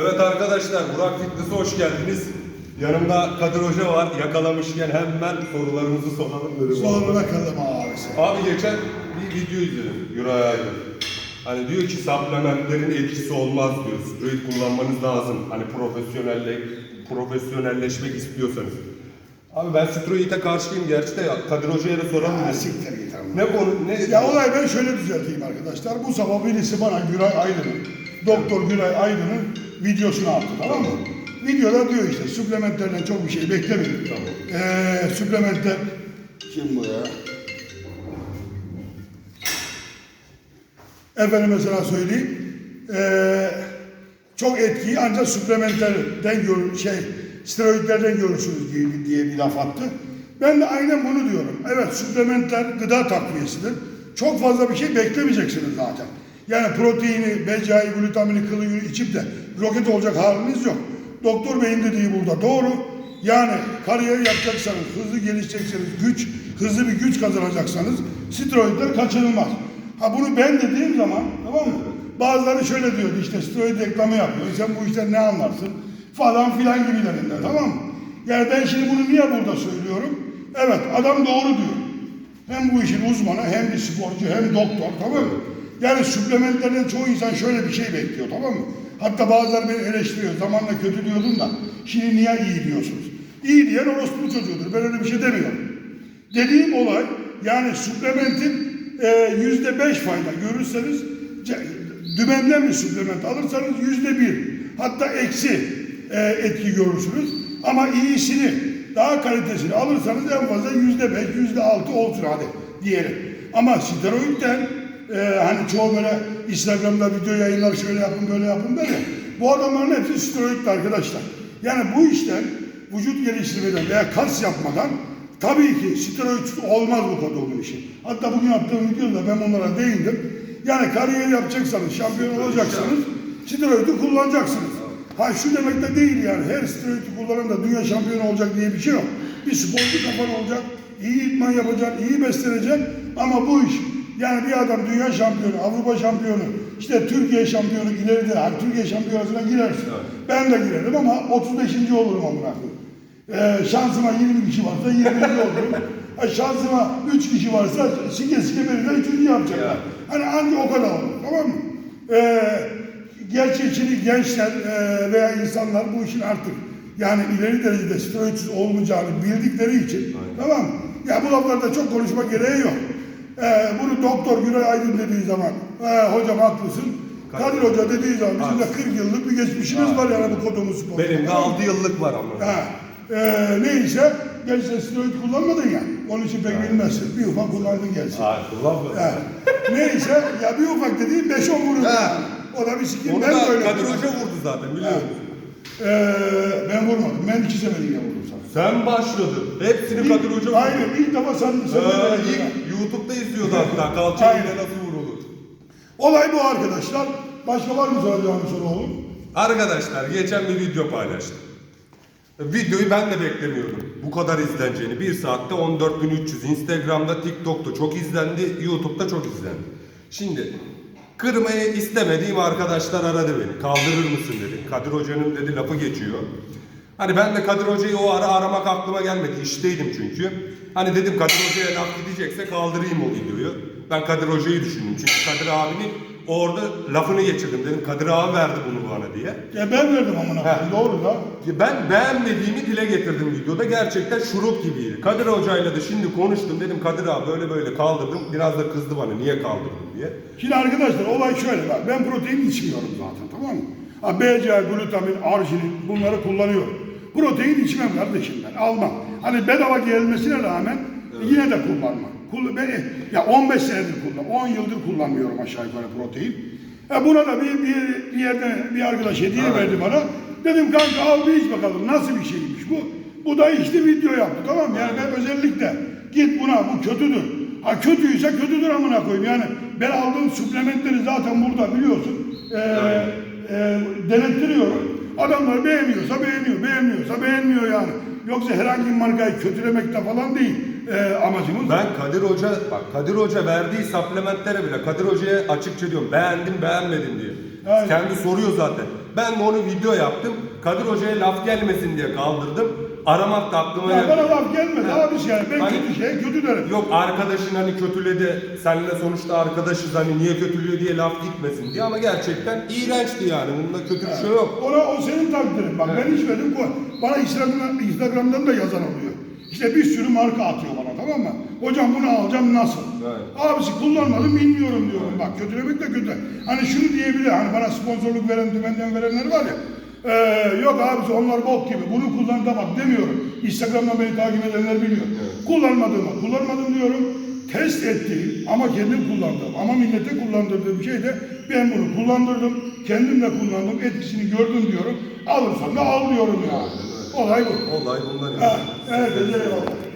Evet arkadaşlar Burak Fitness'e hoş geldiniz. Yanımda Kadir Hoca var. Yakalamışken hemen sorularımızı soralım dedim. Sonra bakalım abisi. Abi geçen bir video izledim Yuray Aydın. Hani diyor ki supplementlerin etkisi olmaz diyor. Steroid kullanmanız lazım. Hani profesyonelle profesyonelleşmek istiyorsanız. Abi ben steroid'e karşıyım gerçi de ya. Kadir Hoca'ya da soralım dedim. siktir git ama. Ne konu ne? Ya olay ben şöyle düzelteyim arkadaşlar. Bu sabah birisi bana Güray Aydın'ın, Doktor Güray Aydın'ın videosunu attı tamam mı? Videoda diyor işte suplementlerden çok bir şey beklemeyin. Tamam. Ee, suplementler... Kim bu ya? Efendim mesela söyleyeyim. Ee, çok etkiyi ancak suplementlerden gör, şey steroidlerden görürsünüz diye, diye bir laf attı. Ben de aynen bunu diyorum. Evet suplementler gıda takviyesidir. Çok fazla bir şey beklemeyeceksiniz zaten. Yani proteini, BCA'yı, glutamini, kılı yürü içip de roket olacak haliniz yok. Doktor Bey'in dediği burada doğru. Yani kariyer yapacaksanız, hızlı gelişecekseniz, güç, hızlı bir güç kazanacaksanız steroidler kaçınılmaz. Ha bunu ben dediğim zaman tamam mı? Bazıları şöyle diyor işte steroid reklamı yapıyor. Sen bu işten ne anlarsın? Falan filan gibilerinden tamam mı? Yani ben şimdi bunu niye burada söylüyorum? Evet adam doğru diyor. Hem bu işin uzmanı hem bir sporcu hem doktor tamam mı? Yani suplementlerden çoğu insan şöyle bir şey bekliyor tamam mı? Hatta bazıları beni eleştiriyor. Zamanla kötü diyordum da şimdi niye iyi diyorsunuz? İyi diyen orospu çocuğudur. Ben öyle bir şey demiyorum. Dediğim olay yani suplementin e, yüzde beş fayda görürseniz dümenden bir suplement alırsanız yüzde bir hatta eksi e, etki görürsünüz. Ama iyisini daha kalitesini alırsanız en fazla yüzde beş yüzde altı olsun hadi diyelim. Ama steroidden e, hani çoğu böyle Instagram'da video yayınlar şöyle yapın böyle yapın böyle. Bu adamların hepsi steroidli arkadaşlar. Yani bu işten vücut geliştirmeden veya kas yapmadan tabii ki steroid olmaz bu kadının işi. Hatta bugün yaptığım videoda ben onlara değindim. Yani kariyer yapacaksanız, şampiyon olacaksanız steroidi kullanacaksınız. Ha şu demek de değil yani her steroidi kullanan da dünya şampiyonu olacak diye bir şey yok. Bir sporcu kafan olacak, iyi idman yapacaksın, iyi besleneceksin ama bu iş yani bir adam dünya şampiyonu, Avrupa şampiyonu, işte Türkiye şampiyonu ileride, hani Türkiye şampiyonasına girersin. Ben de girerim ama 35. olurum amına koyayım. Ee, şansıma 20 kişi varsa 20. olurum. Ha, şansıma 3 kişi varsa sike sike beni de 3. yapacaklar. Hani anca o kadar olur tamam mı? Ee, şimdi gençler e, veya insanlar bu işin artık yani ileri derecede steroidsiz olmayacağını bildikleri için tamam mı? Ya bu laflarda çok konuşma gereği yok. Ee, bunu Doktor Güray Aydın dediği zaman "He, hocam haklısın. Kadir Hoca dediği zaman bizim de 40 yıllık bir geçmişimiz var yani bu kodumu spor. Benim de 6 yıllık var ama. Ha, e, neyse gençler steroid kullanmadın ya. Onun için pek bilmezsin. Bir ufak kullandın gelsin. Ha, kullanma. Ha, neyse ya bir ufak dediğim 5-10 vurur. Ha. O da bir sikim. Onu Ben da. Kadir Hoca vurdu zaten biliyor musun? Ee, ben vurmadım. Ben iki sefer yine vurdum sana. Sen başladın. Hepsini Kadir Hoca vurdu. Aynen ilk defa sen, sen Ee, de ilk YouTube'da izliyordu hatta. Kalçayla Aynen. nasıl vurulur. Olay bu arkadaşlar. Başka var mı soracağım soru oğlum? Arkadaşlar geçen bir video paylaştım. Videoyu ben de beklemiyordum. Bu kadar izleneceğini. 1 saatte 14.300. Instagram'da, TikTok'ta çok izlendi. YouTube'da çok izlendi. Şimdi kırmayı istemediğim arkadaşlar aradı beni. Kaldırır mısın dedi. Kadir Hoca'nın dedi lafı geçiyor. Hani ben de Kadir Hoca'yı o ara aramak aklıma gelmedi. İşteydim çünkü. Hani dedim Kadir Hoca'ya laf gidecekse kaldırayım o videoyu. Ben Kadir Hoca'yı düşündüm. Çünkü Kadir abinin orada lafını geçirdim. Dedim Kadir abi verdi bunu bana diye. Ya ben verdim amına koyayım. Doğru da. Ben beğenmediğimi dile getirdim videoda. Gerçekten şurup gibiydi. Kadir Hoca'yla da şimdi konuştum. Dedim Kadir abi böyle böyle kaldırdım. Biraz da kızdı bana niye kaldırdın diye. Şimdi arkadaşlar olay şöyle bak. Ben protein içmiyorum zaten tamam mı? Ha, BCA, glutamin, arginin bunları kullanıyorum. Protein içmem kardeşim ben almam. Hani bedava gelmesine rağmen yine de kullanmam. Kull- ben, ya 15 senedir kullan, 10 yıldır kullanmıyorum aşağı yukarı protein. E buna da bir, bir, bir yerde bir arkadaş hediye Evet. verdi bana. Dedim kanka al bir iç bakalım nasıl bir şeymiş bu. Bu da işte video yaptı tamam mı? Yani ben özellikle git buna bu kötüdür. Ha kötüyse kötüdür amına koyayım. Yani ben aldığım suplementleri zaten burada biliyorsun. E, e, denettiriyorum. Adamlar beğeniyorsa beğeniyor, beğenmiyorsa beğenmiyor yani. Yoksa herhangi bir markayı kötülemekte falan değil e, amacımız. Ben Kadir Hoca, bak Kadir Hoca verdiği supplementlere bile Kadir Hoca'ya açıkça diyorum beğendim beğenmedim diye. Aynen. Kendi soruyor zaten. Ben de onu video yaptım. Kadir Hoca'ya laf gelmesin diye kaldırdım. Aramak da aklıma Ya bana laf gelmedi Ha. abisi yani. Ben Hani- kötü şey kötü derim. Yok arkadaşın hani kötüledi, seninle sonuçta arkadaşız hani niye kötülüyor diye laf gitmesin diye ama gerçekten iğrençti yani. Bunda kötü bir şey yok. Ona o senin takdirin. Bak ben içmedim. bu- Bana Instagram'dan, Instagram'dan da yazan oluyor. İşte bir sürü marka atıyor bana tamam mı? Hocam bunu alacağım nasıl? Evet. Abisi kullanmadım bilmiyorum diyorum. Bak kötülemek de kötü. Hani şunu diyebilir. Hani bana sponsorluk veren, dümenden verenler var ya. "Ee, yok abisi onlar bok gibi. Bunu kullan da bak demiyorum. Instagram'dan beni takip edenler biliyor. Kullanmadığımı kullanmadım diyorum. Test ettiğim ama kendim kullandım. Ama millete kullandırdığım şey de ben bunu kullandırdım. Kendim de kullandım. Etkisini gördüm diyorum. Alırsan da al diyorum ya. Olay bu. Olay bundan Ha, ibaret. evet, eyvallah.